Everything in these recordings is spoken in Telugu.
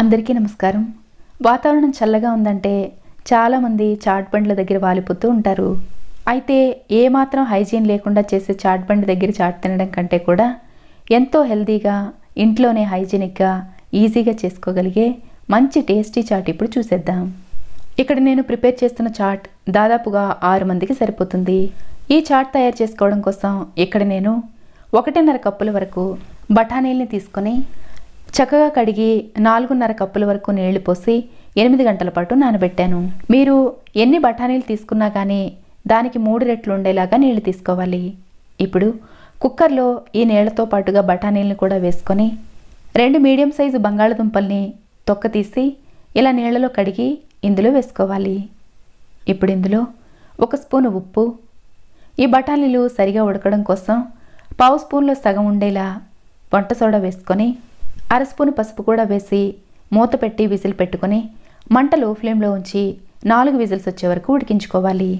అందరికీ నమస్కారం. వాతావరణం చల్లగా ఉందంటే చాలామంది చాట్ బండ్ల దగ్గర వాలిపోతూ ఉంటారు. అయితే ఏమాత్రం హైజీన్ లేకుండా చేసే చాట్ బండి దగ్గర చాట్ తినడం కంటే కూడా ఎంతో హెల్తీగా ఇంట్లోనే హైజీనిక్గా ఈజీగా చేసుకోగలిగే మంచి టేస్టీ చాట్ ఇప్పుడు చూసేద్దాం. ఇక్కడ నేను ప్రిపేర్ చేస్తున్న చాట్ దాదాపుగా ఆరు మందికి సరిపోతుంది. ఈ చాట్ తయారు చేసుకోవడం కోసం ఇక్కడ నేను ఒకటిన్నర కప్పుల వరకు బఠానీల్ని తీసుకొని చక్కగా కడిగి నాలుగున్నర కప్పుల వరకు నీళ్ళు పోసి ఎనిమిది గంటల పాటు నానబెట్టాను. మీరు ఎన్ని బఠానీలు తీసుకున్నా కానీ దానికి మూడు రెట్లు ఉండేలాగా నీళ్ళు తీసుకోవాలి. ఇప్పుడు కుక్కర్లో ఈ నీళ్ళతో పాటుగా బఠానీలను కూడా వేసుకొని రెండు మీడియం సైజు బంగాళదుంపల్ని తొక్క తీసి ఇలా నీళ్ళలో కడిగి ఇందులో వేసుకోవాలి. ఇప్పుడు ఇందులో ఒక స్పూను ఉప్పు. ఈ బఠానీలు సరిగా ఉడకడం కోసం పావు స్పూన్లో సగం ఉండేలా వంట సోడా వేసుకొని అర పసుపు కూడా వేసి మూత పెట్టి విజిల్ పెట్టుకొని మంట లో ఫ్లేమ్లో ఉంచి నాలుగు విజిల్స్ వచ్చే వరకు ఉడికించుకోవాలి.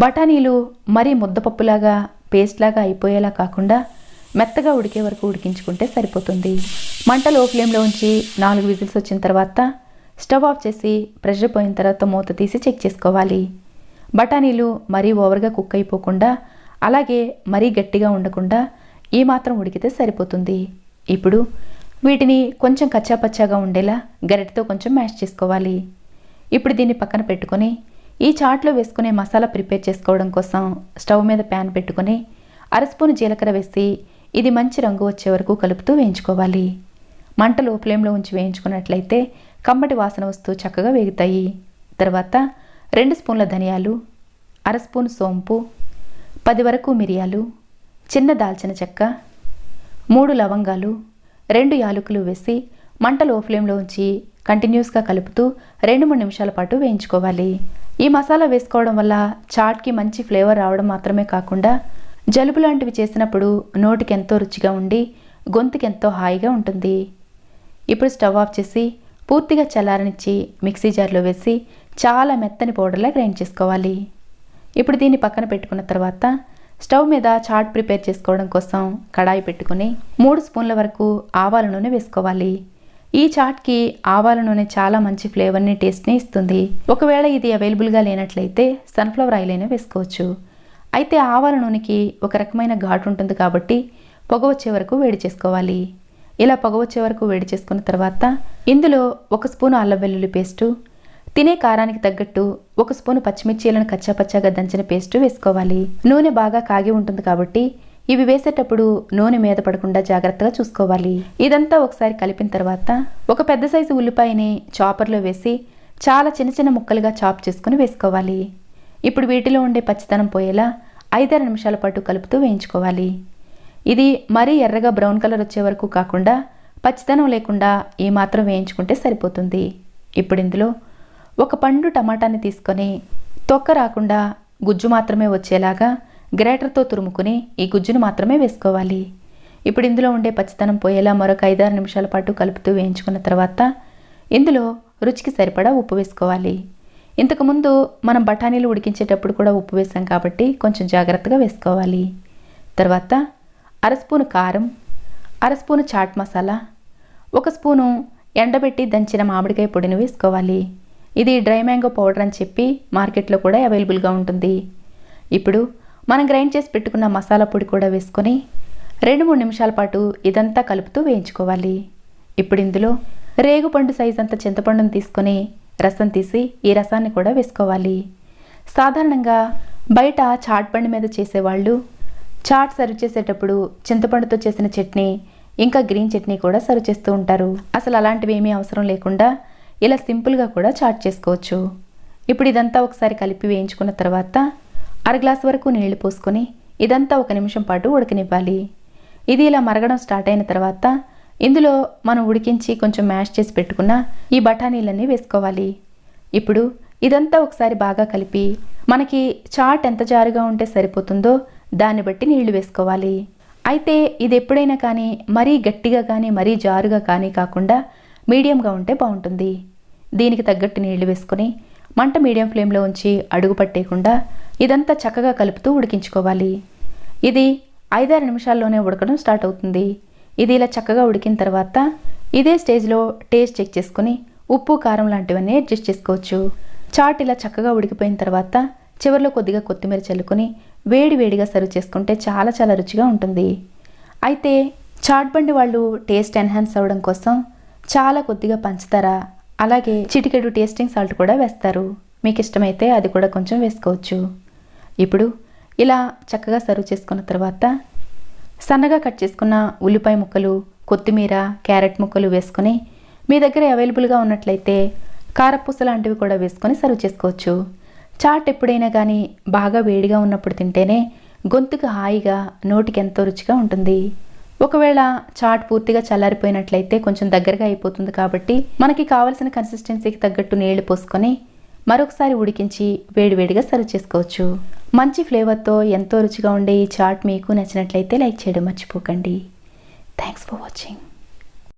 బఠానీలు మరీ ముద్దపప్పులాగా పేస్ట్ లాగా అయిపోయేలా కాకుండా మెత్తగా ఉడికే వరకు ఉడికించుకుంటే సరిపోతుంది. మంట లో ఫ్లేమ్లో ఉంచి నాలుగు విజిల్స్ వచ్చిన తర్వాత స్టవ్ ఆఫ్ చేసి ప్రెషర్ పోయిన తర్వాత మూత తీసి చెక్ చేసుకోవాలి. బఠానీలు మరీ ఓవర్గా కుక్ అయిపోకుండా అలాగే మరీ గట్టిగా ఉండకుండా ఈ మాత్రం ఉడికితే సరిపోతుంది. ఇప్పుడు వీటిని కొంచెం కచ్చాపచ్చాగా ఉండేలా గరిటతో కొంచెం మ్యాష్ చేసుకోవాలి. ఇప్పుడు దీన్ని పక్కన పెట్టుకొని ఈ చాట్లో వేసుకునే మసాలా ప్రిపేర్ చేసుకోవడం కోసం స్టవ్ మీద ప్యాన్ పెట్టుకొని అర స్పూన్ జీలకర్ర వేసి ఇది మంచి రంగు వచ్చే వరకు కలుపుతూ వేయించుకోవాలి. మంటలు ఫ్లేమ్లో ఉంచి వేయించుకున్నట్లయితే కమ్మటి వాసన వస్తూ చక్కగా వేగుతాయి. తర్వాత రెండు స్పూన్ల ధనియాలు అర స్పూన్ సోంపు పది వరకు మిరియాలు చిన్న దాల్చిన చెక్క మూడు లవంగాలు రెండు యాలకులు వేసి మంట లో ఫ్లేమ్లో ఉంచి కంటిన్యూస్గా కలుపుతూ రెండు మూడు నిమిషాల పాటు వేయించుకోవాలి. ఈ మసాలా వేసుకోవడం వల్ల చాట్కి మంచి ఫ్లేవర్ రావడం మాత్రమే కాకుండా జలుబు లాంటివి చేసినప్పుడు నోటికి ఎంతో రుచిగా ఉండి గొంతుకి ఎంతో హాయిగా ఉంటుంది. ఇప్పుడు స్టవ్ ఆఫ్ చేసి పూర్తిగా చల్లారనిచ్చి మిక్సీ జార్లో వేసి చాలా మెత్తని పౌడర్లా గ్రైండ్ చేసుకోవాలి. ఇప్పుడు దీన్ని పక్కన పెట్టుకున్న తర్వాత స్టవ్ మీద చాట్ ప్రిపేర్ చేసుకోవడం కోసం కడాయి పెట్టుకుని మూడు స్పూన్ల వరకు ఆవాల నూనె వేసుకోవాలి. ఈ చాట్కి ఆవాల నూనె చాలా మంచి ఫ్లేవర్ని టేస్ట్ని ఇస్తుంది. ఒకవేళ ఇది అవైలబుల్గా లేనట్లయితే సన్ఫ్లవర్ ఆయిల్ అయినా వేసుకోవచ్చు. అయితే ఆవాల నూనెకి ఒక రకమైన ఘాటు ఉంటుంది కాబట్టి పొగ వచ్చే వరకు వేడి చేసుకోవాలి. ఇలా పొగ వచ్చే వరకు వేడి చేసుకున్న తర్వాత ఇందులో ఒక స్పూన్ అల్లం వెల్లుల్లి పేస్టు తినే కారానికి తగ్గట్టు ఒక స్పూను పచ్చిమిర్చీలను కచ్చాపచ్చాగా దంచిన పేస్టు వేసుకోవాలి. నూనె బాగా కాగి ఉంటుంది కాబట్టి ఇవి వేసేటప్పుడు నూనె మీద పడకుండా జాగ్రత్తగా చూసుకోవాలి. ఇదంతా ఒకసారి కలిపిన తర్వాత ఒక పెద్ద సైజు ఉల్లిపాయని చాపర్లో వేసి చాలా చిన్న చిన్న ముక్కలుగా చాప్ చేసుకుని వేసుకోవాలి. ఇప్పుడు వీటిలో ఉండే పచ్చితనం పోయేలా ఐదారు నిమిషాల పాటు కలుపుతూ వేయించుకోవాలి. ఇది మరీ ఎర్రగా బ్రౌన్ కలర్ వచ్చే వరకు కాకుండా పచ్చితనం లేకుండా ఈ మాత్రం వేయించుకుంటే సరిపోతుంది. ఇప్పుడు ఇందులో ఒక పండు టమాటాని తీసుకొని తొక్క రాకుండా గుజ్జు మాత్రమే వచ్చేలాగా గ్రేటర్తో తురుముకుని ఈ గుజ్జును మాత్రమే వేసుకోవాలి. ఇప్పుడు ఇందులో ఉండే పచ్చితనం పోయేలా మరొక ఐదారు నిమిషాల పాటు కలుపుతూ వేయించుకున్న తర్వాత ఇందులో రుచికి సరిపడా ఉప్పు వేసుకోవాలి. ఇంతకుముందు మనం బఠానీలు ఉడికించేటప్పుడు కూడా ఉప్పు వేసాం కాబట్టి కొంచెం జాగ్రత్తగా వేసుకోవాలి. తర్వాత అర స్పూను కారం అర స్పూను చాట్ మసాలా ఒక స్పూను ఎండబెట్టి దంచిన మామిడికాయ పొడిని వేసుకోవాలి. ఇది డ్రై మ్యాంగో పౌడర్ అని చెప్పి మార్కెట్లో కూడా అవైలబుల్గా ఉంటుంది. ఇప్పుడు మనం గ్రైండ్ చేసి పెట్టుకున్న మసాలా పొడి కూడా వేసుకొని రెండు మూడు నిమిషాల పాటు ఇదంతా కలుపుతూ వేయించుకోవాలి. ఇప్పుడు ఇందులో రేగుపండు సైజ్ అంత చింతపండును తీసుకొని రసం తీసి ఈ రసాన్ని కూడా వేసుకోవాలి. సాధారణంగా బయట చాట్ బండి మీద చేసేవాళ్ళు చాట్ సర్వ్ చేసేటప్పుడు చింతపండుతో చేసిన చట్నీ ఇంకా గ్రీన్ చట్నీ కూడా సర్వ్ చేస్తూ ఉంటారు. అసలు అలాంటివి ఏమీ అవసరం లేకుండా ఇలా సింపుల్గా కూడా చాట్ చేసుకోవచ్చు. ఇప్పుడు ఇదంతా ఒకసారి కలిపి వేయించుకున్న తర్వాత అర గ్లాస్ వరకు నీళ్ళు పోసుకొని ఇదంతా ఒక నిమిషం పాటు ఉడకనివ్వాలి. ఇది ఇలా మరగడం స్టార్ట్ అయిన తర్వాత ఇందులో మనం ఉడికించి కొంచెం మ్యాష్ చేసి పెట్టుకున్న ఈ బఠానీలన్నీ వేసుకోవాలి. ఇప్పుడు ఇదంతా ఒకసారి బాగా కలిపి మనకి చాట్ ఎంత జారుగా ఉంటే సరిపోతుందో దాన్ని బట్టి నీళ్ళు వేసుకోవాలి. అయితే ఇది ఎప్పుడైనా కానీ మరీ గట్టిగా కానీ మరీ జారుగా కానీ కాకుండా మీడియంగా ఉంటే బాగుంటుంది. దీనికి తగ్గట్టు నీళ్ళు వేసుకొని మంట మీడియం ఫ్లేమ్లో ఉంచి అడుగు పట్టేయకుండా ఇదంతా చక్కగా కలుపుతూ ఉడికించుకోవాలి. ఇది ఐదారు నిమిషాల్లోనే ఉడకడం స్టార్ట్ అవుతుంది. ఇది ఇలా చక్కగా ఉడికిన తర్వాత ఇదే స్టేజ్లో టేస్ట్ చెక్ చేసుకుని ఉప్పు కారం లాంటివన్నీ అడ్జస్ట్ చేసుకోవచ్చు. చాట్ ఇలా చక్కగా ఉడికిపోయిన తర్వాత చివరిలో కొద్దిగా కొత్తిమీర చల్లుకొని వేడి వేడిగా సర్వ్ చేసుకుంటే చాలా చాలా రుచిగా ఉంటుంది. అయితే చాట్ బండి వాళ్ళు టేస్ట్ ఎన్హాన్స్ అవ్వడం కోసం చాలా కొద్దిగా పంచదార అలాగే చిటికెడు టేస్టింగ్ సాల్ట్ కూడా వేస్తారు. మీకు ఇష్టమైతే అది కూడా కొంచెం వేసుకోవచ్చు. ఇప్పుడు ఇలా చక్కగా సర్వ్ చేసుకున్న తర్వాత సన్నగా కట్ చేసుకున్న ఉల్లిపాయ ముక్కలు కొత్తిమీర క్యారెట్ ముక్కలు వేసుకొని మీ దగ్గర అవైలబుల్గా ఉన్నట్లయితే కారపూస లాంటివి కూడా వేసుకొని సర్వ్ చేసుకోవచ్చు. చాట్ ఎప్పుడైనా కానీ బాగా వేడిగా ఉన్నప్పుడు తింటేనే గొంతుకు హాయిగా నోటికి ఎంతో రుచిగా ఉంటుంది. ఒకవేళ చాట్ పూర్తిగా చల్లారిపోయినట్లయితే కొంచెం దగ్గరగా అయిపోతుంది కాబట్టి మనకి కావలసిన కన్సిస్టెన్సీకి తగ్గట్టు నీళ్ళు పోసుకొని మరొకసారి ఉడికించి వేడివేడిగా సర్వ్ చేసుకోవచ్చు. మంచి ఫ్లేవర్తో ఎంతో రుచిగా ఉండే ఈ చాట్ మీకు నచ్చినట్లయితే లైక్ చేయడం మర్చిపోకండి. Thanks for watching